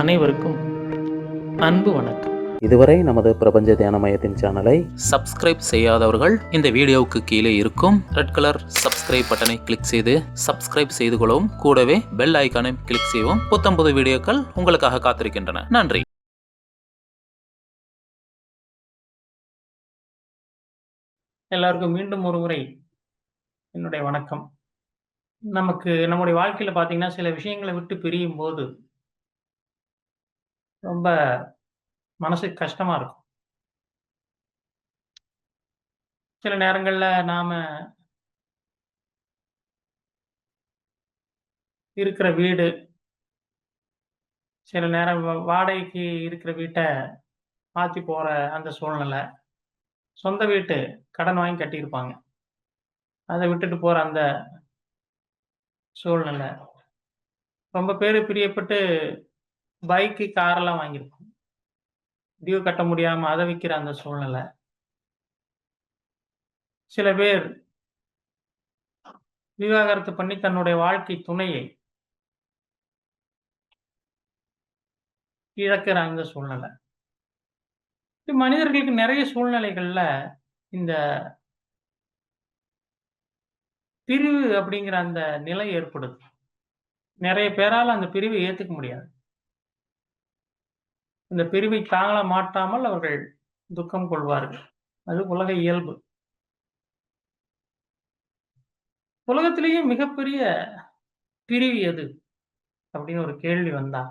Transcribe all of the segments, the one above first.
அனைவருக்கும் அன்பு வணக்கம். இதுவரை நமது பிரபஞ்ச தியான மையத்தின் சேனலை சப்ஸ்கிரைப் செய்யாதவர்கள் இந்த வீடியோவுக்கு கீழே இருக்கும் ரெட் கலர் சப்ஸ்கிரைப் பட்டனை கிளிக் செய்து சப்ஸ்கிரைப் செய்து கொள்ளவும். கூடவே பெல் ஐக்கானை கிளிக் செய்யவும். புத்தம்புது வீடியோக்கள் உங்களுக்காக காத்திருக்கின்றன. நன்றி. எல்லாருக்கும் மீண்டும் ஒரு முறை என்னுடைய வணக்கம். நமக்கு நம்முடைய வாழ்க்கையில் பார்த்தீங்கன்னா சில விஷயங்களை விட்டு பிரியும் போது ரொம்ப மனசுக்கு கஷ்டமா இருக்கும். சில நேரங்கள்ல நாம இருக்கிற வீடு சில நேரம் வாடகைக்கு இருக்கிற வீட்டை மாற்றி போற அந்த சூழ்நிலை சொந்த வீட்டு கடன் வாங்கி கட்டியிருப்பாங்க. அதை விட்டுட்டு போற அந்த சூழ்நிலை. ரொம்ப பேர் பிரியப்பட்டு பைக்கு காரெல்லாம் வாங்கியிருக்கோம். டியூ கட்ட முடியாமல் அதை விற்கிற அந்த சூழ்நிலை. சில பேர் விவாகரத்து பண்ணி தன்னுடைய வாழ்க்கை துணையை இழக்கிற அந்த சூழ்நிலை மனிதர்களுக்கு நிறைய சூழ்நிலைகள்ல இந்த பிரிவு அப்படிங்கிற அந்த நிலை ஏற்படுது. நிறைய பேரால் அந்த பிரிவை ஏற்றுக்க முடியாது. இந்த பிரிவை தாங்கள மாட்டாமல் அவர்கள் துக்கம் கொள்வார்கள். அது உலக இயல்பு. உலகத்திலேயே மிகப்பெரிய பிரிவு எது? அப்படின்னு ஒரு கேள்வி வந்தா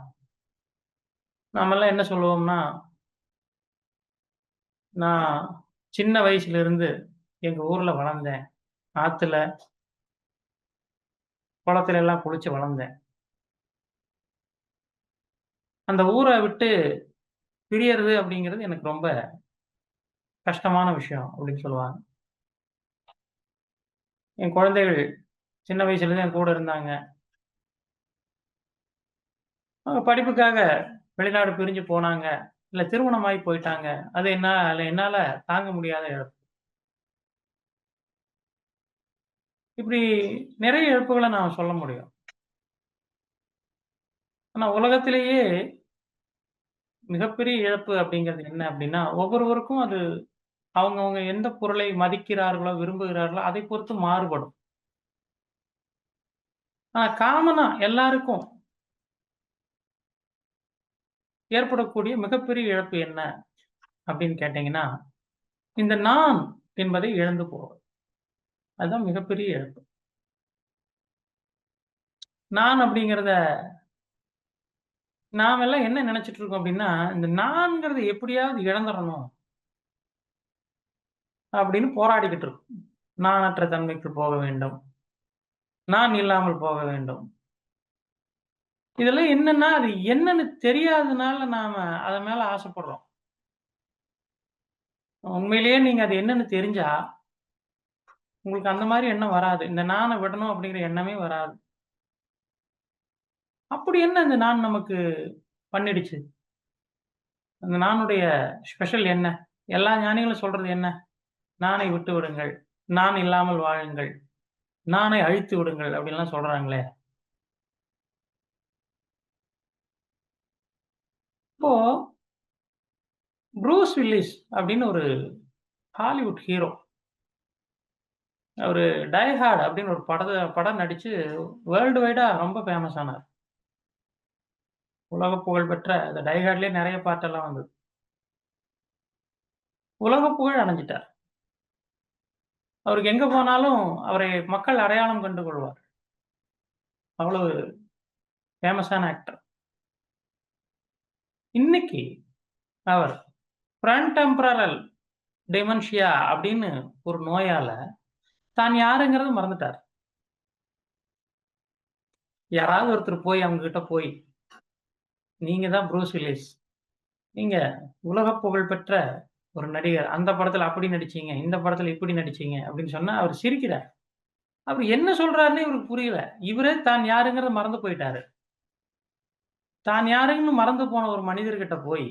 நாமெல்லாம் என்ன சொல்லுவோம்னா நான் சின்ன வயசுல இருந்து எங்க ஊர்ல வளர்ந்தேன். ஆத்துல குளத்துல எல்லாம் குளிச்சு வளர்ந்தேன். அந்த ஊரை விட்டு பிரியறது அப்படிங்கிறது எனக்கு ரொம்ப கஷ்டமான விஷயம் அப்படின்னு சொல்லுவாங்க. என் குழந்தைகள் சின்ன வயசுலேருந்து என் கூட இருந்தாங்க. படிப்புக்காக வெளிநாடு பிரிஞ்சு போனாங்க. இல்லை திருமணமாகி போயிட்டாங்க. அது என்ன அதுல என்னால் தாங்க முடியாத இழப்பு. இப்படி நிறைய இழப்புகளை நான் சொல்ல முடியும். ஆனால் உலகத்திலேயே மிகப்பெரிய இழப்பு அப்படிங்கிறது என்ன அப்படின்னா ஒவ்வொருவருக்கும் அது அவங்கவுங்க எந்த பொருளை மதிக்கிறார்களோ விரும்புகிறார்களோ அதை பொறுத்து மாறுபடும். ஆனா காமனா எல்லாருக்கும் ஏற்படக்கூடிய மிகப்பெரிய இழப்பு என்ன அப்படின்னு கேட்டீங்கன்னா இந்த நான் என்பதை இழந்து போவது. அதுதான் மிகப்பெரிய இழப்பு. நான் அப்படிங்கிறத நாம எல்லாம் என்ன நினைச்சிட்டு இருக்கோம் அப்படின்னா இந்த நான்கிறத எப்படியாவது இழந்துடணும் அப்படின்னு போராடிக்கிட்டு இருக்கோம். நானற்ற தன்மைக்கு போக வேண்டும். நான் இல்லாமல் போக வேண்டும். இதெல்லாம் என்னன்னா அது என்னன்னு தெரியாததுனால நாம அத மேல ஆசைப்படுறோம். உண்மையிலேயே நீங்க அது என்னன்னு தெரிஞ்சா உங்களுக்கு அந்த மாதிரி எண்ணம் வராது. இந்த நானை விடணும் அப்படிங்கிற எண்ணமே வராது. அப்படி என்ன இந்த நான் நமக்கு பண்ணிடுச்சு? அந்த நானுடைய ஸ்பெஷல் என்ன? எல்லா ஞானிகளும் சொல்றது என்ன? நானை விட்டு விடுங்கள். நான் இல்லாமல் வாழுங்கள். நானை அழித்து விடுங்கள் அப்படின்லாம் சொல்றாங்களே. இப்போ ப்ரூஸ் வில்லிஸ் அப்படின்னு ஒரு ஹாலிவுட் ஹீரோ. அவர் டயஹார்ட் அப்படின்னு ஒரு படத்தை படம் நடிச்சு வேர்ல்டு வைடா ரொம்ப ஃபேமஸ் ஆனார். உலக புகழ் பெற்ற அந்த டைஹார்ட்லயே நிறைய பாட்டெல்லாம் வந்தது. உலக புகழ் அணைஞ்சிட்டார் அவருக்கு எங்க போனாலும் அவரை மக்கள் அடையாளம் கண்டு கொள்வார். அவ்வளவு ஃபேமஸான ஆக்டர் இன்னைக்கு அவர் ஃப்ரண்டெம்பரல் டெமன்ஷியா அப்படின்னு ஒரு நோயால தான் யாருங்கிறத மறந்துட்டார். யாராவது ஒருத்தர் போய் அவங்க கிட்ட போய் நீங்க தான் ப்ரூஸ் வில்லிஸ். நீங்க உலக புகழ் பெற்ற ஒரு நடிகர். அந்த படத்துல அப்படி நடிச்சீங்க இந்த படத்துல இப்படி நடிச்சீங்க அப்படின்னு சொன்னா அவர் சிரிக்கிறார். அவர் என்ன சொல்றாருன்னு இவருக்கு புரியல. இவரே தான் யாருங்கிறத மறந்து போயிட்டாரு. தான் யாருன்னு மறந்து போன ஒரு மனிதர்கிட்ட போய்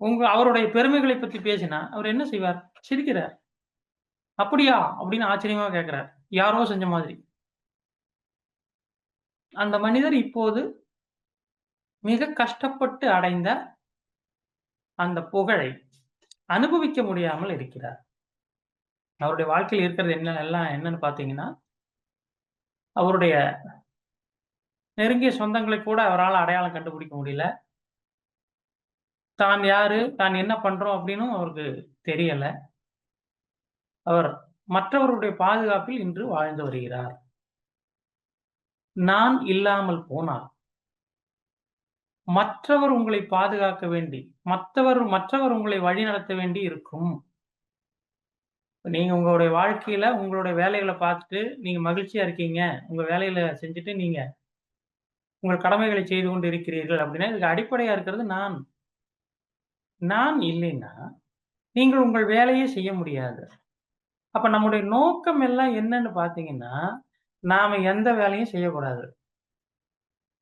உங்க அவருடைய பெருமைகளை பத்தி பேசினா அவர் என்ன செய்வார்? சிரிக்கிறார். அப்படியா? அப்படின்னு ஆச்சரியமா கேட்கிறார் யாரோ செஞ்ச மாதிரி. அந்த மனிதர் இப்போது மிக கஷ்டப்பட்டு அடைந்த அந்த புகழை அனுபவிக்க முடியாமல் இருக்கிறார். அவருடைய வாழ்க்கையில் இருக்கிறது என்ன எல்லாம் என்னன்னு பார்த்தீங்கன்னா, அவருடைய நெருங்கிய சொந்தங்களை கூட அவரால் அடையாளம் கண்டுபிடிக்க முடியல. தான் யாரு? தான் என்ன பண்றோம்? அப்படின்னும் அவருக்கு தெரியல. அவர் மற்றவருடைய பாதுகாப்பில் இன்று வாழ்ந்து வருகிறார். நான் இல்லாமல் போனால் மற்றவர் உங்களை பாதுகாக்க வேண்டி, மத்தவர் மற்றவர் உங்களை வழி நடத்த வேண்டி இருக்கும். நீங்க உங்களுடைய வாழ்க்கையில உங்களுடைய வேலைகளை பார்த்துட்டு, நீங்க மகிழ்ச்சியா இருக்கீங்க. உங்க வேலையில செஞ்சுட்டு நீங்க உங்கள் கடமைகளை செய்து கொண்டு இருக்கிறீர்கள் அப்படின்னா, இதுக்கு அடிப்படையா இருக்கிறது நான். நான் இல்லைன்னா, நீங்கள் உங்கள் வேலையே செய்ய முடியாது. அப்ப நம்முடைய நோக்கம் எல்லாம் என்னன்னு பாத்தீங்கன்னா நாம எந்த வேலையும் செய்யக்கூடாது.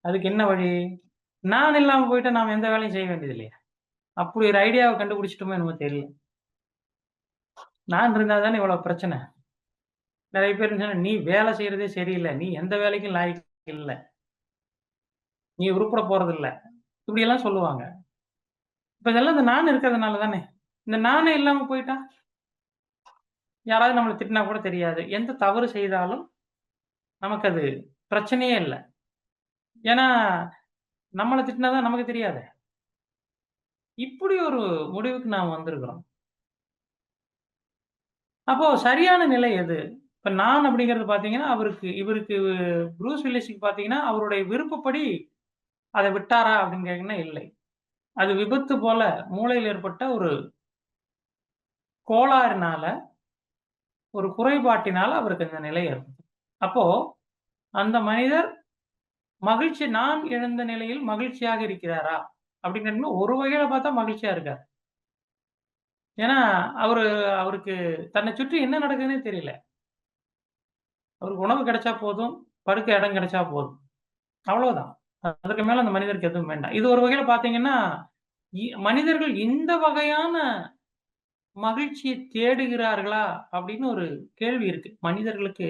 அதுக்கு என்ன வழி? நான் இல்லாம போயிட்டா நாம எந்த வேலையும் செய்ய வேண்டியது இல்லையா? அப்படி ஒரு ஐடியாவை கண்டுபிடிச்சிட்டோமே என்னமோ தெரியல. நான் இருந்தா தானே இவ்வளவு பிரச்சனை. நிறைய பேர் "நீ வேலை செய்யறதே சரியில்லை நீ எந்த வேலைக்கும் லாய்க்கு இல்ல. நீ உருப்பட போறதில்லை இப்படி எல்லாம் சொல்லுவாங்க. இப்ப இதெல்லாம் இந்த நான் இருக்கிறதுனால தானே. இந்த நானே இல்லாம போயிட்டா? யாராவது நம்மளை திட்டினா கூட தெரியாது. எந்த தவறு செய்தாலும் நமக்கு அது பிரச்சனையே இல்ல. ஏன்னா, நம்மளை திட்டினாதான் நமக்கு தெரியாது இப்படி ஒரு முடிவுக்கு நாம் வந்திருக்கிறோம். அப்போ சரியான நிலை எது? இப்ப நான் அப்படிங்கிறது பார்த்தீங்கன்னா, அவருக்கு இவருக்கு ப்ரூஸ் வில்லிஸுக்கு பாத்தீங்கன்னா அவருடைய விருப்பப்படி அதை விட்டாரா அப்படின்னு கேட்டீங்கன்னா இல்லை. அது விபத்து போல மூளையில் ஏற்பட்ட ஒரு கோளாறினால, ஒரு குறைபாட்டினால அவருக்கு இந்த நிலை ஏற்பட்டது. அப்போ அந்த மனிதர் மகிழ்ச்சி நான் இழந்த நிலையில் மகிழ்ச்சியாக இருக்கிறாரா? அப்படின்னு ஒரு வகையில பார்த்தா மகிழ்ச்சியா இருக்காரு. ஏன்னா, அவரு அவருக்கு தன்னை சுற்றி என்ன நடக்குதுன்னே தெரியல. அவருக்கு உணவு கிடைச்சா போதும், படுக்க இடம் கிடைச்சா போதும். அவ்வளவுதான். அதற்கு மேல அந்த மனிதருக்கு எதுவும் வேண்டாம். இது ஒரு வகையில பாத்தீங்கன்னா இ மனிதர்கள் இந்த வகையான மகிழ்ச்சியை தேடுகிறார்களா? அப்படின்னு ஒரு கேள்வி இருக்கு. மனிதர்களுக்கு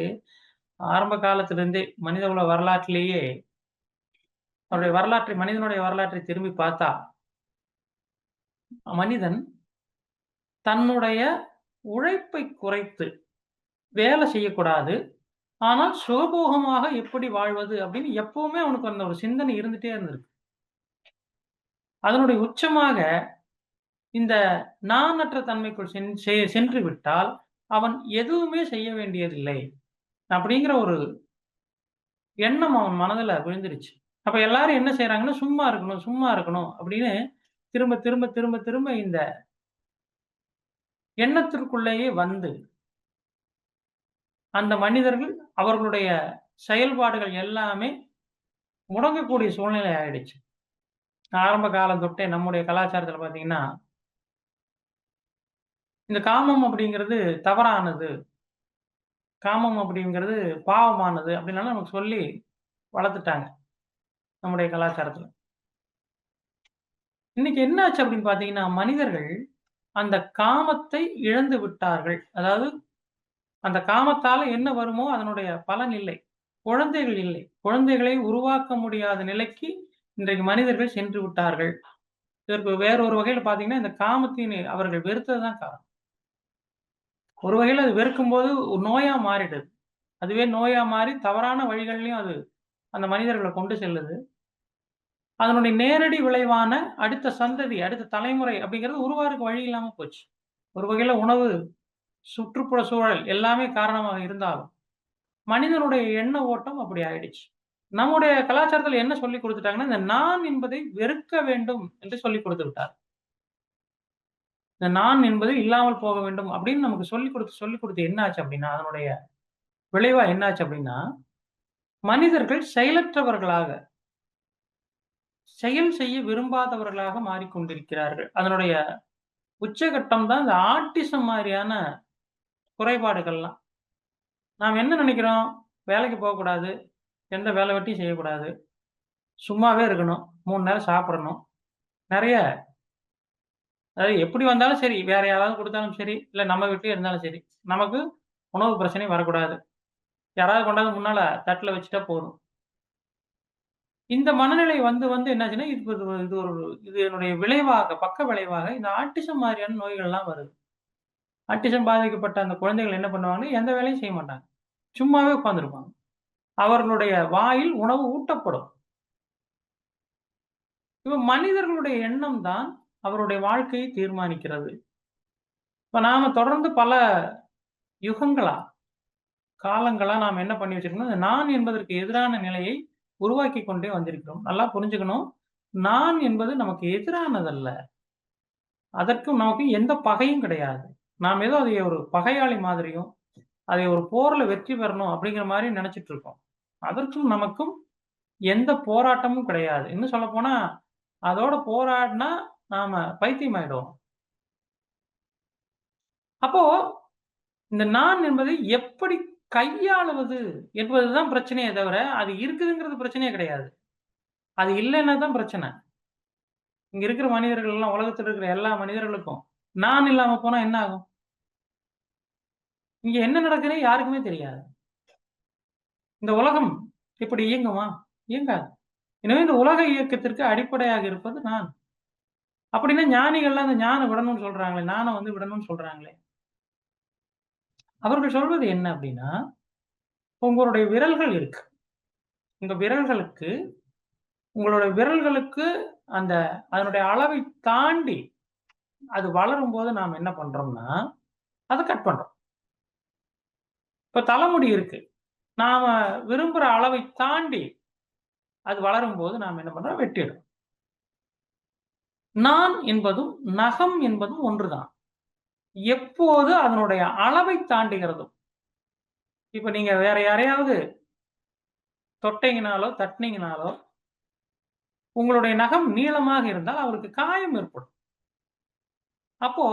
ஆரம்ப காலத்திலிருந்தே மனிதகுல வரலாற்றிலேயே அவருடைய வரலாற்றை மனிதனுடைய வரலாற்றை திரும்பி பார்த்தா மனிதன் தன்னுடைய உழைப்பை குறைத்து வேலை செய்யக்கூடாது. ஆனால் சுகபோகமாக எப்படி வாழ்வது அப்படின்னு எப்பவுமே அவனுக்கு அந்த ஒரு சிந்தனை இருந்துட்டே இருந்திருக்கு. அதனுடைய உச்சமாக இந்த நானற்ற தன்மைக்குள் சென் செ சென்று விட்டால், அவன் எதுவுமே செய்ய வேண்டியதில்லை. அப்படிங்கிற ஒரு எண்ணம் அவன் மனதுல விழுந்துருச்சு. அப்ப எல்லாரும் என்ன செய்யறாங்கன்னா சும்மா இருக்கணும், சும்மா இருக்கணும் அப்படின்னு திரும்ப, திரும்ப, திரும்ப, திரும்ப இந்த எண்ணத்திற்குள்ளேயே வந்து அந்த மனிதர்கள் அவர்களுடைய செயல்பாடுகள் எல்லாமே முடங்கக்கூடிய சூழ்நிலை ஆயிடுச்சு. ஆரம்ப காலம் தொட்டே நம்முடைய கலாச்சாரத்துல பார்த்தீங்கன்னா இந்த காமம் அப்படிங்கிறது தவறானது. காமம் அப்படிங்கிறது பாவமானது அப்படின்லாம் நமக்கு சொல்லி வளர்த்துட்டாங்க. நம்முடைய கலாச்சாரத்துல. இன்னைக்கு என்ன ஆச்சு அப்படின்னு பார்த்தீங்கன்னா, மனிதர்கள் அந்த காமத்தை இழந்து விட்டார்கள். அதாவது அந்த காமத்தால என்ன வருமோ அதனுடைய பலன் இல்லை. குழந்தைகள் இல்லை. குழந்தைகளை உருவாக்க முடியாத நிலைக்கு இன்றைக்கு மனிதர்கள் சென்று விட்டார்கள். இதற்கு வேற ஒரு வகையில பாத்தீங்கன்னா இந்த காமத்தின் அவர்கள் வெறுத்ததுதான் காரணம். ஒரு வகையில அது வெறுக்கும்போது ஒரு நோயா மாறிடுது. அதுவே நோயா மாறி தவறான வழிகள்லயும் அது அந்த மனிதர்களை கொண்டு செல்லுது. அதனுடைய நேரடி விளைவான அடுத்த சந்ததி, அடுத்த தலைமுறை அப்படிங்கிறது உருவாருக்கு வழி இல்லாம போச்சு. ஒரு வகையில உணவு, சுற்றுப்புற சூழல் எல்லாமே காரணமாக இருந்தாலும், மனிதனுடைய எண்ண ஓட்டம் அப்படி ஆயிடுச்சு. நம்முடைய கலாச்சாரத்துல என்ன சொல்லிக் கொடுத்துட்டாங்கன்னா இந்த நான் என்பதை வெறுக்க வேண்டும் என்று சொல்லி கொடுத்து விட்டார். இந்த நான் என்பது இல்லாமல் போக வேண்டும் அப்படின்னு நமக்கு சொல்லிக் கொடுத்து சொல்லிக் கொடுத்து என்னாச்சு அப்படின்னா, அதனுடைய விளைவா என்னாச்சு அப்படின்னா, மனிதர்கள் செயலற்றவர்களாக செயல் செய்ய விரும்பாதவர்களாக மாறிக்கொண்டிருக்கிறார்கள். அதனுடைய உச்சகட்டம் தான் இந்த ஆட்டிசம் மாதிரியான குறைபாடுகள்லாம். நாம் என்ன நினைக்கிறோம்? வேலைக்கு போகக்கூடாது. எந்த வேலை வெட்டியும் செய்யக்கூடாது. சும்மாவே இருக்கணும். மூணு நேரம் சாப்பிடணும். நிறைய அதாவது எப்படி வந்தாலும் சரி, வேற யாராவது கொடுத்தாலும் சரி, இல்லை நம்ம வீட்டிலே இருந்தாலும் சரி, நமக்கு உணவு பிரச்சனை வரக்கூடாது. யாராவது கொண்டாந்து முன்னால தட்டில் வச்சுட்டா போதும். இந்த மனநிலை வந்து வந்து என்னாச்சுன்னா, இது இது ஒரு இது ஒரு இது என்னுடைய விளைவாக, பக்க விளைவாக இந்த ஆட்டிசம் மாதிரியான நோய்கள்லாம் வருது. ஆட்டிசம் பாதிக்கப்பட்ட அந்த குழந்தைகள் என்ன பண்ணுவாங்கன்னா, எந்த வேலையும் செய்ய மாட்டாங்க. சும்மாவே உட்கார்ந்திருப்பாங்க. அவர்களுடைய வாயில் உணவு ஊட்டப்படும். இப்ப மனிதர்களுடைய எண்ணம் தான் அவருடைய வாழ்க்கையை தீர்மானிக்கிறது. இப்ப நாம தொடர்ந்து பல யுகங்களா, காலங்களா நாம் என்ன பண்ணி வச்சிருக்கோம்னா, இந்த நான் என்பதற்கு எதிரான நிலையை உருவாக்கி கொண்டே வந்திருக்கிறோம். நல்லா புரிஞ்சுக்கணும். நான் என்பது நமக்கு எதிரானதல்ல. அதற்கும் நமக்கு எந்த பகையும் கிடையாது. நாம் ஏதோ அதை ஒரு பகையாளி மாதிரியும், அதை ஒரு போர்ல வெற்றி பெறணும் அப்படிங்கிற மாதிரி நினைச்சிட்டு இருக்கோம். அதற்கும் நமக்கும் எந்த போராட்டமும் கிடையாது. இன்னும் சொல்ல போனா அதோட போராடினா நாம பைத்தியம் ஆயிடுவோம். அப்போ, இந்த நான் என்பதை எப்படி கையாளுவது என்பதுதான் பிரச்சனையே தவிர, அது இருக்குதுங்கிறது பிரச்சனையே கிடையாது. அது இல்லைன்னா தான் பிரச்சனை. இங்க இருக்கிற மனிதர்கள் எல்லாம் உலகத்துல இருக்கிற எல்லா மனிதர்களுக்கும், நான் இல்லாம போனா என்ன ஆகும்? இங்க என்ன நடக்குதுன்னு யாருக்குமே தெரியாது. இந்த உலகம் இப்படி இயங்குமா? இயங்காது. எனவே இந்த உலக இயக்கத்திற்கு அடிப்படையாக இருப்பது நான். அப்படின்னா ஞானிகள்லாம் அந்த ஞானம் விடணும்னு சொல்றாங்களே, நான வந்து விடணும்னு சொல்றாங்களே. அவர்கள் சொல்வது என்ன அப்படின்னா, உங்களுடைய விரல்கள் இருக்கு. உங்க விரல்களுக்கு உங்களுடைய விரல்களுக்கு அந்த அதனுடைய அளவை தாண்டி அது வளரும்போது நாம் என்ன பண்றோம்னா, அத கட் பண்றோம். இப்ப தலைமுடி இருக்கு. நாம விரும்புற அளவை தாண்டி அது வளரும்போது நாம் என்ன பண்றோம்? வெட்டிடும் நான் என்பதும், நகம் என்பதும் ஒன்றுதான். எப்போது அதனுடைய அளவை தாண்டுகிறதோ இப்ப நீங்க வேற யாரையாவது தொட்டீங்கனாலோ, தட்டினீங்கனாலோ உங்களுடைய நகம் நீளமாக இருந்தால் அவருக்கு காயம் ஏற்படும். அப்போ,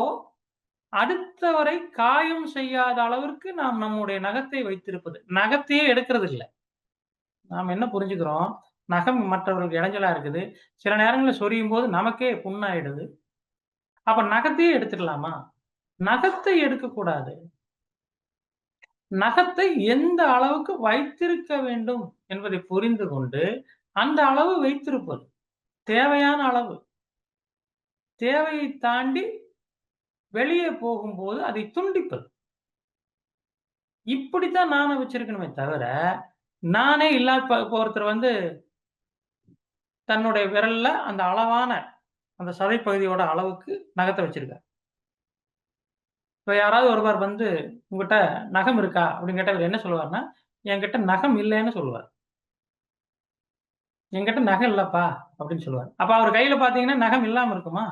அடுத்தவரை காயம் செய்யாத அளவிற்கு நாம் நம்முடைய நகத்தை வைத்திருப்பது. நகத்தையே எடுக்கிறது இல்லை நாம் என்ன புரிஞ்சுக்கிறோம்? நகம் மற்றவர்களுக்கு இடைஞ்சலா இருக்குது. சில நேரங்களில் சொரியும் போது நமக்கே புண்ணாயிடுது. அப்ப நகத்தையே எடுத்துடலாமா? நகத்தை எடுக்கக்கூடாது. நகத்தை எந்த அளவுக்கு வைத்திருக்க வேண்டும் என்பதை புரிந்து கொண்டு, அந்த அளவு வைத்திருப்பது. தேவையான அளவு. தேவையை தாண்டி வெளியே போகும்போது அதை துண்டிப்பது. இப்படித்தான் நானும் வச்சிருக்கணுமே தவிர, நானே இல்லா ஒருத்தர் வந்து தன்னுடைய விரல்ல அந்த அளவான அந்த சதைப்பகுதியோட அளவுக்கு நகத்தை வச்சிருக்காரு இப்ப யாராவது ஒருவர் வந்து, உங்ககிட்ட நகம் இருக்கா?" அப்படின்னு கேட்டா இவர் என்ன சொல்லுவார்னா "என்கிட்ட நகம் இல்லைன்னு சொல்லுவார். "என்கிட்ட நகம் இல்லப்பா" அப்படின்னு சொல்லுவார். அப்ப அவர் கையில பார்த்தீங்கன்னா, நகம் இல்லாமல் இருக்குமா?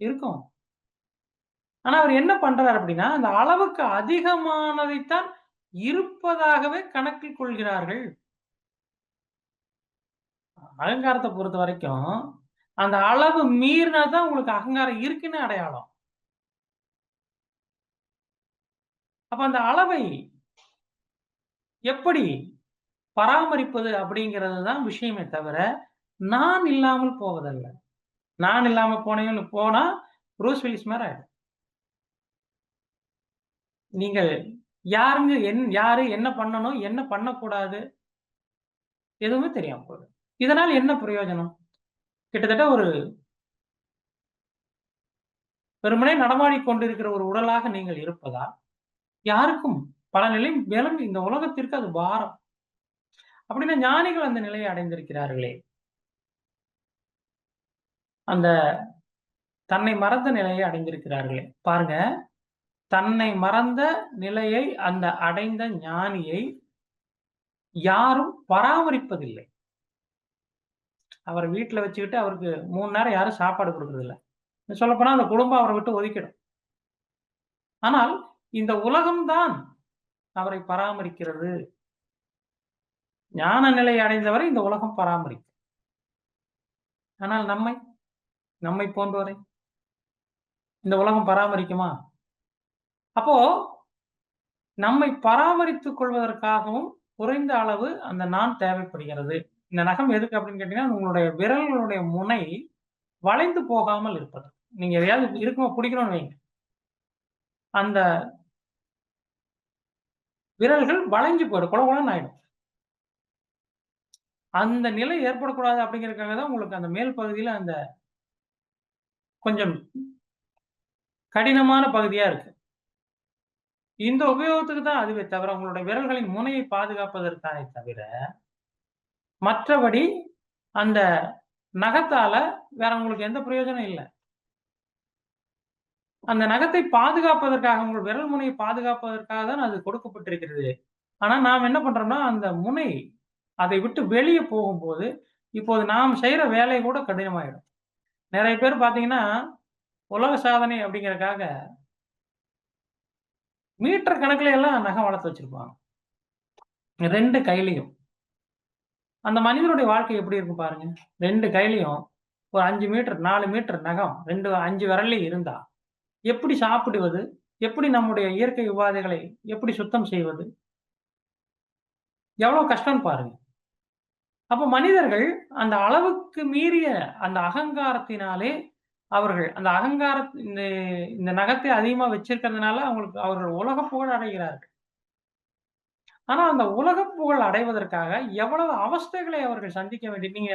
இருக்கும். ஆனா அவர் என்ன பண்ணுறார் அப்படின்னா, அந்த அளவுக்கு அதிகமானதைத்தான் இருப்பதாகவே கணக்கில் கொள்கிறார்கள். அலங்காரத்தை பொறுத்த வரைக்கும் அந்த அளவு மீறினா தான் உங்களுக்கு அகங்காரம் இருக்குன்னு அடையாளம். அப்ப அந்த அளவை எப்படி பராமரிப்பது அப்படிங்கிறது தான் விஷயமே தவிர, நான் இல்லாமல் போவதல்ல. நான் இல்லாம போனேன்னு போனா, ப்ரூஸ் வில்லிஸ் மாதிரி ஆயிடும். நீங்கள் யாருங்க என் யாரு என்ன பண்ணணும்? என்ன பண்ணக்கூடாது? எதுவுமே தெரியாம போயிடும். இதனால் என்ன பிரயோஜனம்? கிட்டத்தட்ட ஒரு வெறுமனே நடமாடி கொண்டிருக்கிற ஒரு உடலாக நீங்கள் இருப்பதால், யாருக்கும் பல நிலை மேலும் இந்த உலகத்திற்கு அது பாரம். அப்படின்னா ஞானிகள் அந்த நிலையை அடைந்திருக்கிறார்களே. அந்த தன்னை மறந்த நிலையை அடைந்திருக்கிறார்களே. பாருங்க, தன்னை மறந்த நிலையை அந்த அடைந்த ஞானியை யாரும் பராமரிப்பதில்லை. அவர் வீட்டில் வச்சுக்கிட்டு அவருக்கு மூணு நேரம் யாரும் சாப்பாடு கொடுக்கறதில்ல சொல்லப்போனா அந்த குடும்பம் அவரை விட்டு ஒதுக்கிடும். ஆனால், இந்த உலகம்தான் அவரை பராமரிக்கிறது. ஞான நிலை அடைந்தவரை இந்த உலகம் பராமரிக்கும். ஆனால் நம்மை? நம்மை போன்றவரை இந்த உலகம் பராமரிக்குமா? அப்போ, நம்மை பராமரித்துக் கொள்வதற்காகவும் குறைந்த அளவு அந்த நான் தேவைப்படுகிறது. இந்த நகம் எதுக்கு அப்படின்னு கேட்டீங்கன்னா, உங்களுடைய விரல்களுடைய முனை வளைந்து போகாமல் இருப்பது. நீங்க எதையாவது இருக்குமா பிடிக்கணும்னு வைங்க. அந்த விரல்கள் வளைஞ்சு போயிடும். குள கொழன்னு ஆயிடும். அந்த நிலை ஏற்படக்கூடாது அப்படிங்கிறதுக்காக தான் உங்களுக்கு அந்த மேல் பகுதியில அந்த கொஞ்சம் கடினமான பகுதியா இருக்கு. இந்த உபயோகத்துக்கு தான் அதுவே தவிர, உங்களுடைய விரல்களின் முனையை பாதுகாப்பதற்கானே தவிர, மற்றபடி அந்த நகத்தால வேற உங்களுக்கு எந்த பிரயோஜனம் இல்லை அந்த நகத்தை பாதுகாப்பதற்காக, உங்கள் விரல் முனையை பாதுகாப்பதற்காக தான் அது கொடுக்கப்பட்டிருக்கிறது. ஆனா நாம் என்ன பண்றோம்னா, அந்த முனை அதை விட்டு வெளியே போகும்போது, இப்போது நாம் செய்யற வேலை கூட கடினமாயிடும். நிறைய பேர் பாத்தீங்கன்னா உலக சாதனை அப்படிங்கறக்காக மீட்டர் கணக்குல எல்லாம் நகம் வளர்த்து வச்சிருப்பாங்க. ரெண்டு கையிலையும் அந்த மனிதனுடைய வாழ்க்கை எப்படி இருக்கும் பாருங்க. ரெண்டு கையிலையும் ஒரு அஞ்சு மீட்டர், நாலு மீட்டர் நகம் 2 5 விரல்லயும் இருந்தா, எப்படி சாப்பிடுவது? எப்படி நம்முடைய இயற்கை உபாதைகளை எப்படி சுத்தம் செய்வது? எவ்வளவு கஷ்டம் பாருங்க. அப்ப மனிதர்கள் அந்த அளவுக்கு மீறிய அந்த அகங்காரத்தினாலே, அவர்கள் அந்த அகங்கார இந்த இந்த நகத்தை அதிகமா வச்சிருக்கிறதுனால, அவங்களுக்கு அவர்கள் உலக புகழ் அடைகிறார்கள். ஆனா, அந்த உலக புகழ் அடைவதற்காக எவ்வளவு அவஸ்தைகளை அவர்கள் சந்திக்க வேண்டி நீங்க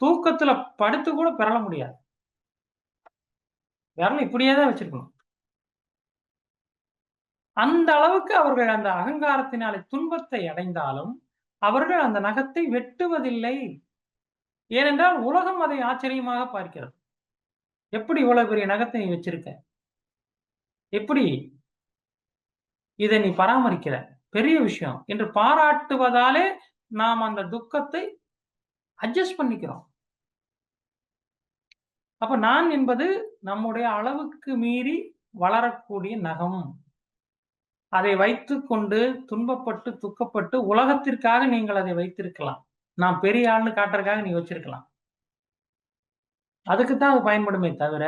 தூக்கத்துல படுத்து கூட பெறல முடியாது. விரல இப்படியே தான் வச்சிருக்கணும். அந்த அளவுக்கு அவர்கள் அந்த அகங்காரத்தினாலே துன்பத்தை அடைந்தாலும், அவர்கள் அந்த நகத்தை வெட்டுவதில்லை. ஏனென்றால் உலகம் அதை ஆச்சரியமாக பார்க்கிறது. எப்படி இவ்வளவு பெரிய நகத்தை நீ வச்சிருக்க? எப்படி? இதை நீ பராமரிக்கிற. பெரிய விஷயம் என்று பாராட்டுவதாலே, நாம் அந்த துக்கத்தை அட்ஜஸ்ட் பண்ணிக்கிறோம். அப்ப நான் என்பது நம்முடைய அளவுக்கு மீறி வளரக்கூடிய நகம். அதை வைத்து கொண்டு துன்பப்பட்டு, துக்கப்பட்டு உலகத்திற்காக நீங்கள் அதை வைத்திருக்கலாம். நான் பெரிய ஆள்னு காட்டுறதுக்காக நீ வச்சிருக்கலாம். அதுக்கு தான் அது பயன்படுமே தவிர,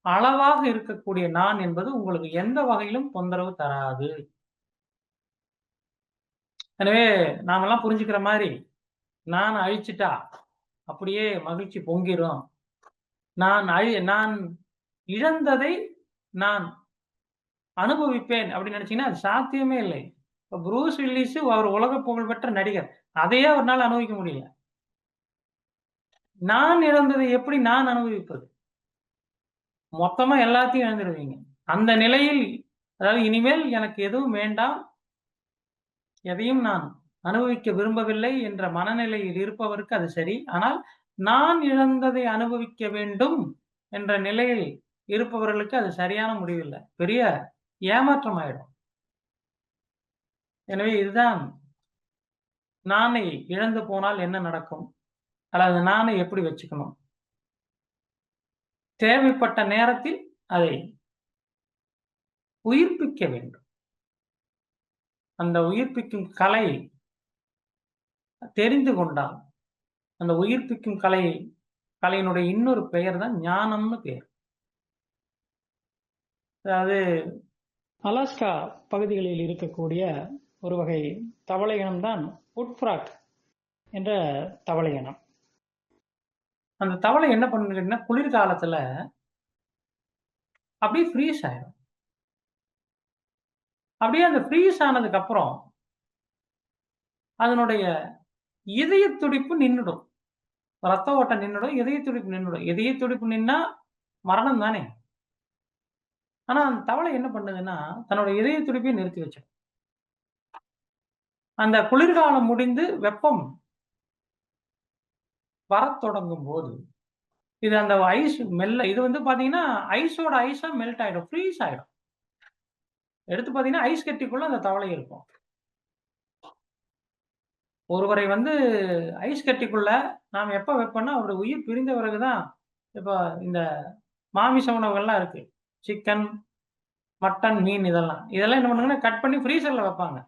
அளவாக இருக்கக்கூடிய நான் என்பது உங்களுக்கு எந்த வகையிலும் தொந்தரவு தராது. எனவே, நாமெல்லாம் புரிஞ்சுக்கிற மாதிரி நான் அழிச்சிட்டா அப்படியே மகிழ்ச்சி பொங்கிரும். நான் அழி நான் இழந்ததை நான் அனுபவிப்பேன் அப்படின்னு நினைச்சீங்கன்னா, அது சாத்தியமே இல்லை. இப்ப புரூஸ் வில்லிஸ் அவர் உலக புகழ்பெற்ற நடிகர். அதையே அவர்னால அனுபவிக்க முடியல. நான் இழந்ததை எப்படி நான் அனுபவிப்பது? மொத்தமா எல்லாத்தையும் இழந்துடுவீங்க அந்த நிலையில் அதாவது இனிமேல் எனக்கு எதுவும் வேண்டாம். எதையும் நான் அனுபவிக்க விரும்பவில்லை என்ற மனநிலையில் இருப்பவருக்கு அது சரி. ஆனால், நான் இழந்ததை அனுபவிக்க வேண்டும் என்ற நிலையில் இருப்பவர்களுக்கு அது சரியான முடிவில்லை பெரிய ஏமாற்றம் ஆயிடும். எனவே இதுதான் நானை இழந்து போனால் என்ன நடக்கும்? அல்லது நானை எப்படி வச்சுக்கணும்? தேவைப்பட்ட நேரத்தில் அதை உயிர்ப்பிக்க வேண்டும். அந்த உயிர்ப்பிக்கும் கலை தெரிந்து கொண்டால், அந்த உயிர்ப்பிக்கும் கலை கலையினுடைய இன்னொரு பெயர் தான் ஞானம்னு பெயர் அதாவது அலாஸ்கா பகுதிகளில் இருக்கக்கூடிய ஒரு வகை தவளை இனம்தான் உட்ஃப்ராக் என்ற தவளை இனம். அந்த தவளை என்ன பண்ணுதுன்னு கேட்டீங்கன்னா, குளிர்காலத்துல அப்படியே ஃப்ரீஸ் ஆயிடும். அப்படியே அந்த ஃப்ரீஸ் ஆனதுக்கு அப்புறம் அதனுடைய இதய துடிப்பு நின்றுடும் ரத்த ஓட்டம் நின்னுடும். இதய துடிப்பு நின்னுடும். இதய துடிப்பு நின்னா மரணம் தானே! ஆனா, அந்த தவளை என்ன பண்ணுதுன்னா, தன்னோட இதய துடிப்பையும் நிறுத்தி வச்சிடும். அந்த குளிர்காலம் முடிந்து வெப்பம் வரத் தொடங்கும்போது, இது அந்த ஐஸ் மெல்ல இது வந்து பாத்தீங்கன்னா ஐஸோட ஐஸா மெல்ட் ஆயிடும். ஃப்ரீஸ் ஆயிடும். எடுத்து பாத்தீங்கன்னா ஐஸ் கட்டிக்குள்ள அந்த தவளை இருக்கும். ஒருவரை வந்து ஐஸ் கட்டிக்குள்ள நாம் எப்போ வைப்போம்னா, அவருடைய உயிர் பிரிந்த பிறகு தான் இப்போ இந்த மாமிச உணவுகள்லாம் இருக்கு. சிக்கன், மட்டன், மீன் இதெல்லாம். இதெல்லாம் என்ன பண்ணுங்கன்னா கட் பண்ணி ஃப்ரீசரில் வைப்பாங்க.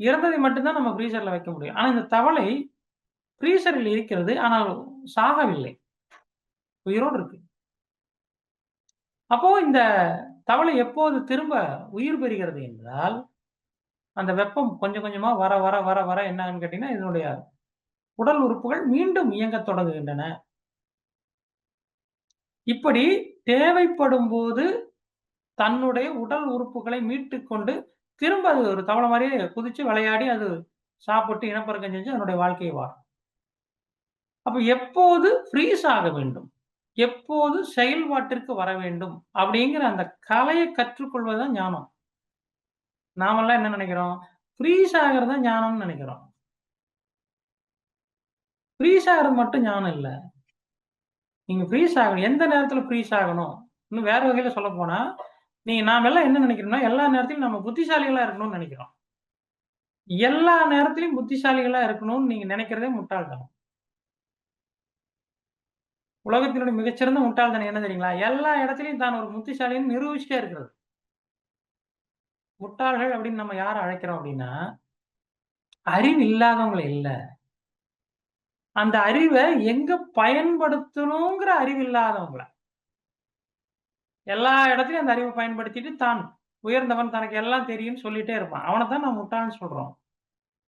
இறந்ததை மட்டும்தான் நம்ம ஃப்ரீசரில் வைக்க முடியும். ஆனால் இந்த தவளை ஃப்ரீசரில் இருக்கிறது. ஆனால் சாகவில்லை. உயிரோடு இருக்கு. அப்போ இந்த தவளை எப்போது திரும்ப உயிர் பெறுகிறது என்றால், அந்த வெப்பம் கொஞ்சம் கொஞ்சமாக வர வர வர வர என்னன்னு கேட்டிங்கன்னா இதனுடைய உடல் உறுப்புகள் மீண்டும் இயங்க தொடங்குகின்றன. இப்படி தேவைப்படும் போது தன்னுடைய உடல் உறுப்புகளை மீட்டு கொண்டு திரும்ப அது ஒரு தவளை மாதிரி குதிச்சு விளையாடி அது சாப்பிட்டு இனப்பெருக்கம் செஞ்சு அதனுடைய வாழ்க்கையை வாழும். அப்ப எப்போது ஃப்ரீஸ் ஆக வேண்டும்? எப்போது செயல்பாட்டிற்கு வர வேண்டும்? அப்படிங்கிற அந்த கலையை கற்றுக்கொள்வதுதான் ஞானம். நாமெல்லாம் என்ன நினைக்கிறோம்? ஃப்ரீஸ் ஆகுறது தான் ஞானம்னு நினைக்கிறோம். ஃப்ரீஸ் ஆகுறது மட்டும் ஞானம் இல்லை நீங்க ஃப்ரீஸ் ஆகணும். எந்த நேரத்துல ஃப்ரீஸ் ஆகணும்? இன்னும் வேற வகையில சொல்லப்போனா, நீங்க நாமெல்லாம் என்ன நினைக்கிறோம்னா, எல்லா நேரத்திலும் நம்ம புத்திசாலிகளா இருக்கணும்னு நினைக்கிறோம். எல்லா நேரத்திலும் புத்திசாலிகளா இருக்கணும்னு நீங்க நினைக்கிறதே முட்டாள்தனம். உலகத்தினுடைய மிகச்சிறந்த முட்டாள்தனம் என்ன தெரியுங்களா? எல்லா இடத்துலையும் தான் ஒரு புத்திசாலின்னு நிரூபிச்சுட்டே இருக்கிறது. முட்டாள்கள் அப்படின்னு நம்ம யாரை அழைக்கிறோம் அப்படின்னா, அறிவு இல்லாதவங்களை இல்லை அந்த அறிவ எங்க பயன்படுத்தணுங்கிற அறிவு இல்லாதவங்கள. எல்லா இடத்துலயும் அந்த அறிவ பயன்படுத்திட்டு தான் உயர்ந்தவன், தனக்கு எல்லாம் தெரியும்னு சொல்லிட்டே இருப்பான். அவனை தான் நான் முட்டான்னு சொல்றோம்.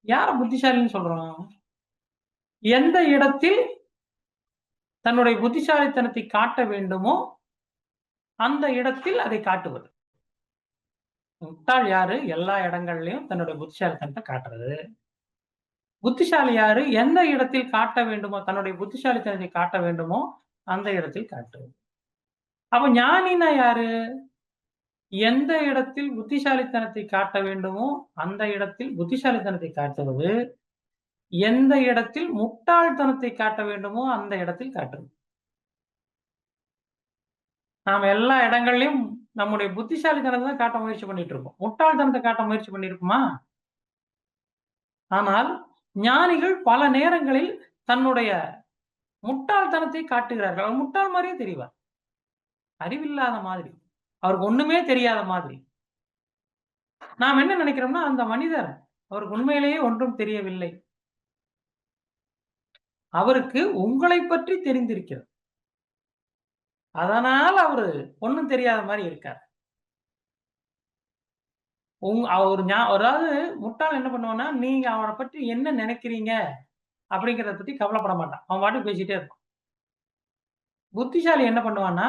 யார புத்திசாலின்னு சொல்றோம்? எந்த இடத்தில் தன்னுடைய புத்திசாலித்தனத்தை காட்ட வேண்டுமோ, அந்த இடத்தில் அதை காட்டுவது. முட்டாள் யாரு? எல்லா இடங்கள்லயும் தன்னுடைய புத்திசாலித்தனத்தை காட்டுறது. புத்திசாலி யாரு? எந்த இடத்தில் காட்ட வேண்டுமோ, தன்னுடைய புத்திசாலித்தனத்தை காட்ட வேண்டுமோ, அந்த இடத்தில் காட்டு அப்ப ஞானினா யாரு? எந்த இடத்தில் புத்திசாலித்தனத்தை காட்ட வேண்டுமோ, அந்த இடத்தில் புத்திசாலித்தனத்தை காட்டுவது. எந்த இடத்தில் முட்டாள்தனத்தை காட்ட வேண்டுமோ, அந்த இடத்தில் காட்டுவது. நாம எல்லா இடங்கள்லயும் நம்முடைய புத்திசாலித்தனத்தை தான் காட்ட முயற்சி பண்ணிட்டு இருக்கோம் முட்டாள்தனத்தை காட்ட முயற்சி பண்ணிருக்குமா ஆனால், ஞானிகள் பல நேரங்களில் தன்னுடைய முட்டாள்தனத்தை காட்டுகிறார்கள். அவர் முட்டாள் மாதிரியே தெரிவார். அறிவில்லாத மாதிரி. அவருக்கு ஒண்ணுமே தெரியாத மாதிரி. நாம் என்ன நினைக்கிறோம்னா, அந்த மனிதர் அவருக்கு உண்மையிலேயே ஒன்றும் தெரியவில்லை. அவருக்கு உங்களை பற்றி தெரிந்திருக்கிறது. அதனால் அவரு ஒண்ணும் தெரியாத மாதிரி இருக்கார். உங் ஒரு ஞா அதாவது முட்டாள் என்ன பண்ணுவான்னா, நீங்க அவனை பற்றி என்ன நினைக்கிறீங்க? அப்படிங்கிறத பத்தி கவலைப்பட மாட்டான். அவன் பாட்டு பேசிட்டே இருப்பான். புத்திசாலி என்ன பண்ணுவான்னா,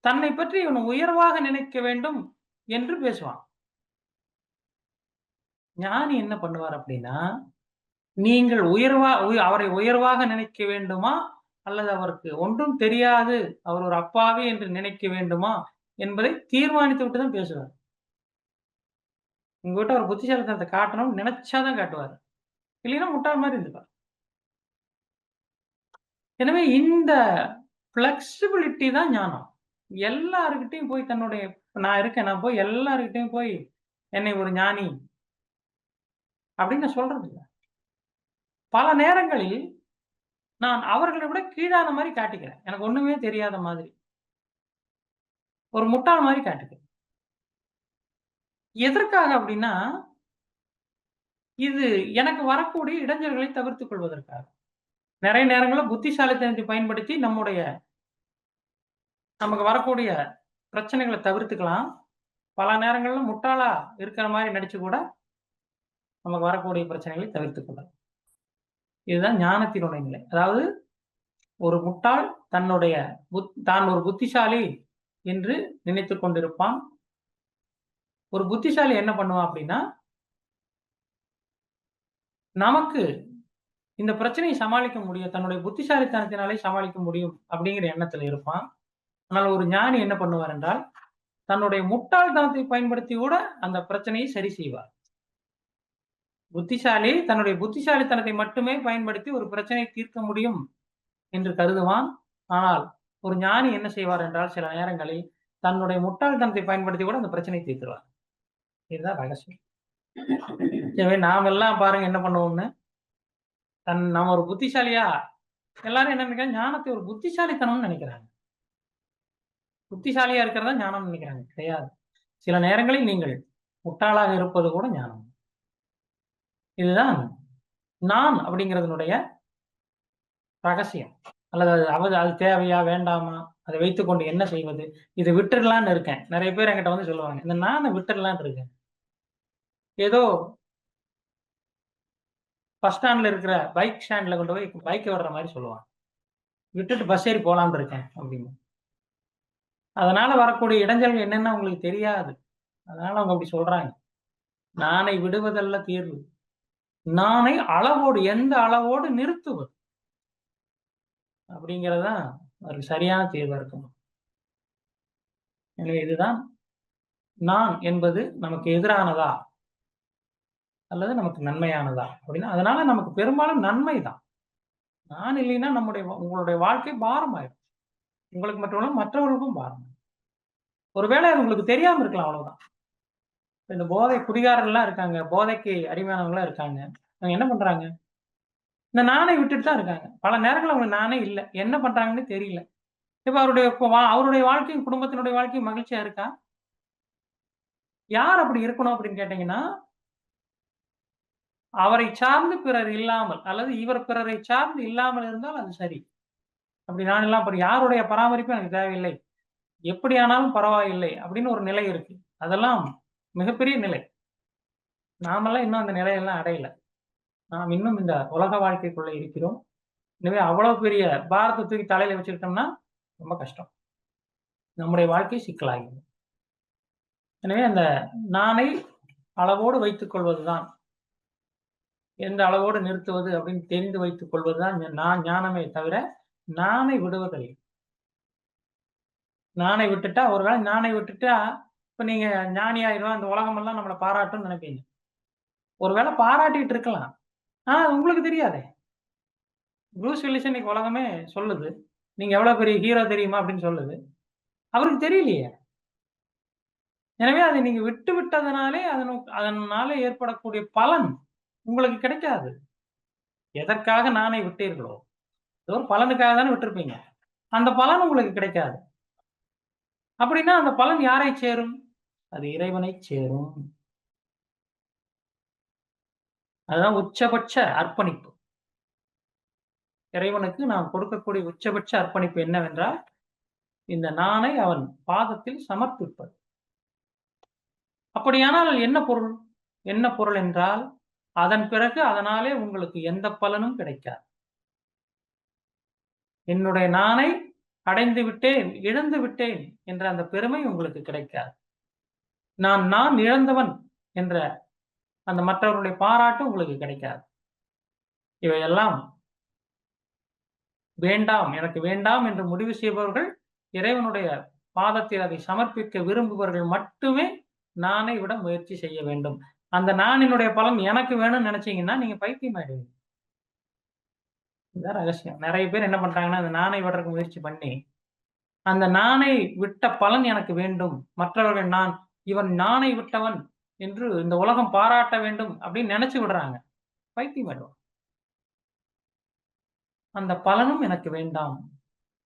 தன்னை பற்றி இவன் உயர்வாக நினைக்க வேண்டும் என்று பேசுவான். ஞானி என்ன பண்ணுவார் அப்படின்னா, நீங்கள் உயர்வா அவரை உயர்வாக நினைக்க வேண்டுமா? அல்லது அவருக்கு ஒன்றும் தெரியாது, அவர் ஒரு அப்பாவே என்று நினைக்க வேண்டுமா? என்பதை தீர்மானித்து விட்டு தான் பேசுவார். உங்ககிட்ட ஒரு புத்திசாலித்தனத்தை காட்டணும்னு நினைச்சாதான் காட்டுவார் காட்டுவாரு. இல்லைன்னா முட்டாள் மாதிரி இருந்துப்பார். எனவே இந்த ஃப்ளெக்சிபிலிட்டி தான் ஞானம். எல்லாருக்கிட்டையும் போய் தன்னுடைய நான் இருக்கேன். நான் போய் எல்லாருக்கிட்டையும் போய் என்னை ஒரு ஞானி அப்படின்னு நான் சொல்றது பல நேரங்களில் நான் அவர்களை விட கீழான மாதிரி காட்டிக்கிறேன். எனக்கு ஒண்ணுமே தெரியாத மாதிரி. ஒரு முட்டாள் மாதிரி காட்டுக்கிறேன் எதற்காக அப்படின்னா, இது எனக்கு வரக்கூடிய இடைஞ்சல்களை தவிர்த்துக் கொள்வதற்காக. நிறைய நேரங்களில் புத்திசாலித்தனத்தை பயன்படுத்தி நம்முடைய நமக்கு வரக்கூடிய பிரச்சனைகளை தவிர்த்துக்கலாம். பல நேரங்களில் முட்டாளா இருக்கிற மாதிரி நடிச்சு கூட நமக்கு வரக்கூடிய பிரச்சனைகளை தவிர்த்துக்கொள்ளலாம் இதுதான் ஞானத்தினுடைய நிலை. அதாவது ஒரு முட்டாள் தன்னுடைய புத் தான் ஒரு புத்திசாலி என்று நினைத்துக் கொண்டிருப்பான். ஒரு புத்திசாலி என்ன பண்ணுவான் அப்படின்னா நமக்கு இந்த பிரச்சனையை சமாளிக்க முடியும். தன்னுடைய புத்திசாலித்தனத்தினாலே சமாளிக்க முடியும் அப்படிங்கிற எண்ணத்துல இருப்பான். ஆனால் ஒரு ஞானி என்ன பண்ணுவார் என்றால், தன்னுடைய முட்டாள்தனத்தை பயன்படுத்தி கூட அந்த பிரச்சனையை சரி செய்வார். புத்திசாலி தன்னுடைய புத்திசாலித்தனத்தை மட்டுமே பயன்படுத்தி ஒரு பிரச்சனையை தீர்க்க முடியும் என்று கருதுவான். ஆனால் ஒரு ஞானி என்ன செய்வார் என்றால், சில நேரங்களில் தன்னுடைய முட்டாள்தனத்தை பயன்படுத்தி கூட அந்த பிரச்சனையை தீர்த்துருவார். இதுதான் ரகசியம். எனவே நாமெல்லாம் பாருங்க என்ன பண்ணுவோம்னு, தன் நாம ஒரு புத்திசாலியா எல்லாரும் என்ன நினைக்கிறாங்க? ஞானத்தை ஒரு புத்திசாலித்தனம்னு நினைக்கிறாங்க. புத்திசாலியா இருக்கிறதா ஞானம் ஞானம்னு நினைக்கிறாங்க. கிடையாது. சில நேரங்களில் நீங்கள் முட்டாளாக இருப்பது கூட ஞானம். இதுதான் நான் அப்படிங்கிறதுனுடைய ரகசியம். அல்லது அது அவ அது தேவையா? வேண்டாமா? அதை வைத்துக்கொண்டு என்ன செய்வது? இதை விட்டுடலான்னு இருக்கேன். நிறைய பேர் என்கிட்ட வந்து சொல்லுவாங்க. இந்த நான விட்டுறலான்னு இருக்கேன். ஏதோ பஸ் ஸ்டாண்ட்ல இருக்கிற பைக் ஸ்டாண்ட்ல கொண்டு போய் பைக் விடுற மாதிரி சொல்லுவான். விட்டுட்டு பஸ் ஏறி போலான்னு இருக்கேன் அப்படின்னு. அதனால வரக்கூடிய இடைஞ்சல்கள் என்னன்னு அவங்களுக்கு தெரியாது. அதனால அவங்க அப்படி சொல்றாங்க. நானை விடுவதல்ல தீர்வு. நானை அளவோடு எந்த அளவோடு நிறுத்துவது அப்படிங்கிறதான் ஒரு சரியான தீர்வாக இருக்கணும் எனவே இதுதான் நான் என்பது நமக்கு எதிரானதா அல்லது நமக்கு நன்மையானதா அப்படின்னா அதனால நமக்கு பெரும்பாலும் நன்மை தான் நான் இல்லைன்னா நம்முடைய வா- உங்களுடைய வாழ்க்கை பாரமாயிடும். உங்களுக்கு மட்டுமல்ல மற்றவர்களுக்கும் பாரம் ஒருவேளை உங்களுக்கு தெரியாம இருக்கலாம் அவ்வளவுதான். இந்த போதை குடிகாரர்கள்லாம் இருக்காங்க போதைக்கு அடிமையானவங்களாம் இருக்காங்க. அவங்க என்ன பண்றாங்க? இந்த நாணை விட்டுட்டு தான் இருக்காங்க. பல நேரங்கள் அவங்க நானே இல்லை. என்ன பண்றாங்கன்னு தெரியல. இப்ப அவருடைய வா- அவருடைய வாழ்க்கையும் குடும்பத்தினுடைய வாழ்க்கையும் மகிழ்ச்சியா இருக்கா? யார் அப்படி இருக்கணும் அப்படின்னு கேட்டீங்கன்னா அவரை சார்ந்து பிறர் இல்லாமல் அல்லது இவர் பிறரை சார்ந்து இல்லாமல் இருந்தால் அது சரி. அப்படி நான் எல்லாம் அப்புறம் யாருடைய பராமரிப்பும் எனக்கு தேவையில்லை. எப்படி ஆனாலும் பரவாயில்லை அப்படின்னு ஒரு நிலை இருக்கு. அதெல்லாம் மிகப்பெரிய நிலை. நாமெல்லாம் இன்னும் அந்த நிலையெல்லாம் அடையல. நாம் இன்னும் இந்த உலக வாழ்க்கைக்குள்ள இருக்கிறோம். எனவே அவ்வளவு பெரிய பாரத்தை தூக்கி தலையில வச்சுக்கிட்டோம்னா ரொம்ப கஷ்டம். நம்முடைய வாழ்க்கை சிக்கலாகிடும். எனவே அந்த நானை அளவோடு வைத்துக் கொள்வதுதான் எந்த அளவோடு நிறுத்துவது அப்படின்னு தெரிந்து வைத்துக் கொள்வதுதான் நான் ஞானமே தவிர நானை விடுவதில்லை. நானை விட்டுட்டா ஒருவேளை நானை விட்டுட்டா இப்ப நீங்க ஞானியாயிரும் அந்த உலகம் எல்லாம் நம்மளை பாராட்டும்னு நினைப்பீங்க. ஒருவேளை பாராட்டிட்டு இருக்கலாம். ஆனா உங்களுக்கு தெரியாதே. ப்ரூஸ் வில்லிஸ் இன்னைக்கு உலகமே சொல்லுது. நீங்க எவ்வளவு பெரிய ஹீரோ தெரியுமா அப்படின்னு சொல்லுது. அவருக்கு தெரியலையே. எனவே அதை நீங்க விட்டு விட்டதுனாலே அதன் அதனால ஏற்படக்கூடிய பலன் உங்களுக்கு கிடைக்காது. எதற்காக நானே விட்டீர்களோ? ஏதோ ஒரு பலனுக்காக தானே விட்டுருப்பீங்க. அந்த பலன் உங்களுக்கு கிடைக்காது. அப்படின்னா அந்த பலன் யாரை சேரும்? அது இறைவனை சேரும். அதுதான் உச்சபட்ச அர்ப்பணிப்பு. இறைவனுக்கு நாம் கொடுக்கக்கூடிய உச்சபட்ச அர்ப்பணிப்பு என்னவென்றால் இந்த நானை அவன் பாதத்தில் சமர்ப்பிப்பது. அப்படியானால் என்ன பொருள்? என்ன பொருள் என்றால் அதன் பிறகு அதனாலே உங்களுக்கு எந்த பலனும் கிடைக்காது. என்னுடைய நானை அடைந்து விட்டேன் இழந்து விட்டேன் என்ற அந்த பெருமை உங்களுக்கு கிடைக்காது. நான் நான் இழந்தவன் என்ற அந்த மற்றவர்களுடைய பாராட்டு உங்களுக்கு கிடைக்காது. இவையெல்லாம் வேண்டாம் எனக்கு வேண்டாம் என்று முடிவு செய்பவர்கள் இறைவனுடைய பாதத்தில் அதை சமர்ப்பிக்க விரும்புபவர்கள் மட்டுமே நானை விட முயற்சி செய்ய வேண்டும். அந்த நானினுடைய பலன் எனக்கு வேணும்னு நினைச்சீங்கன்னா நீங்க பைத்தியம் ஆயிடுவீங்க. இதுதான் ரகசியம். நிறைய பேர் என்ன பண்றாங்கன்னா அந்த நானை விடுறதுக்கு முயற்சி பண்ணி அந்த நானை விட்ட பலன் எனக்கு வேண்டும். மற்றவர்கள் நான் இவன் நானை விட்டவன் என்று இந்த உலகம் பாராட்ட வேண்டும் அப்படின்னு நினைச்சு விடுறாங்க. பைத்தியம் ஆயிடுவான் அந்த பலனும் எனக்கு வேண்டாம்.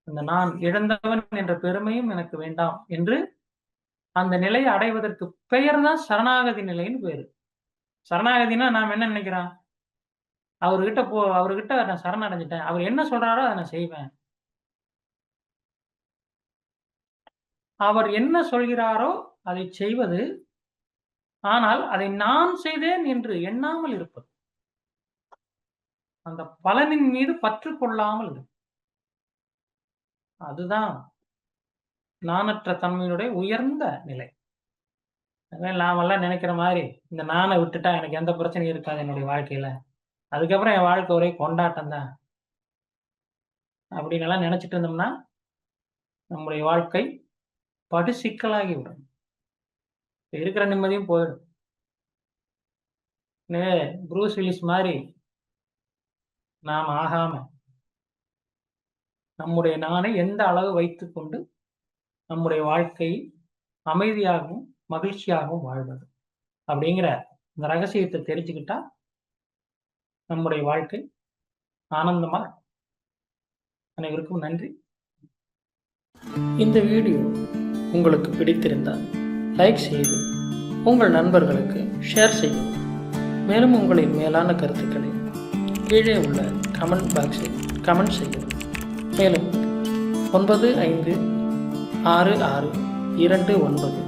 அந்த நான் இழந்தவன் என்ற பெருமையும் எனக்கு வேண்டாம் என்று அந்த நிலையை அடைவதற்கு பெயர் தான் சரணாகதி நிலைன்னு பேரு. சரணாகதினா நாம் என்ன நினைக்கிறோம்? அவர்கிட்ட போ அவர்கிட்ட நான் சரணடைஞ்சிட்டேன். அவர் என்ன சொல்றாரோ அதை நான் செய்வேன். அவர் என்ன சொல்கிறாரோ அதை செய்வது ஆனால் அதை நான் செய்தேன் என்று எண்ணாமல் இருப்பது. அந்த பலனின் மீது பற்று கொள்ளாமல் அதுதான் நானற்ற தன்மையினுடைய உயர்ந்த நிலை. நாமெல்லாம் நினைக்கிற மாதிரி இந்த நானை விட்டுட்டா எனக்கு எந்த பிரச்சனையும் இருக்காது என்னுடைய வாழ்க்கையில. அதுக்கப்புறம் என் வாழ்க்கை ஒரே கொண்டாட்டம் தான். அப்படின்னு எல்லாம் நினைச்சிட்டு இருந்தோம்னா நம்முடைய வாழ்க்கை படு சிக்கலாகி விடும். இருக்கிற நிம்மதியும் போயிடும். எனவே ப்ரூஸ் வில்லிஸ் மாதிரி நாம் ஆகாம நம்முடைய நானை எந்த அளவு வைத்துக்கொண்டு நம்முடைய வாழ்க்கையை அமைதியாகவும் மகிழ்ச்சியாகவும் வாழ்வது. அப்படிங்கிற இந்த ரகசியத்தை தெரிஞ்சுக்கிட்டா நம்முடைய வாழ்க்கை ஆனந்தமா அனைவருக்கும் நன்றி. இந்த வீடியோ உங்களுக்கு பிடித்திருந்தால் லைக் செய்து உங்கள் நண்பர்களுக்கு ஷேர் செய்யவும். மேலும் உங்களின் மேலான கருத்துக்களை கீழே உள்ள கமெண்ட் பாக்ஸில் கமெண்ட் செய்யவும். மேலும் ஒன்பது ஐந்து ஆறு ஆறு இரண்டு ஒன்பது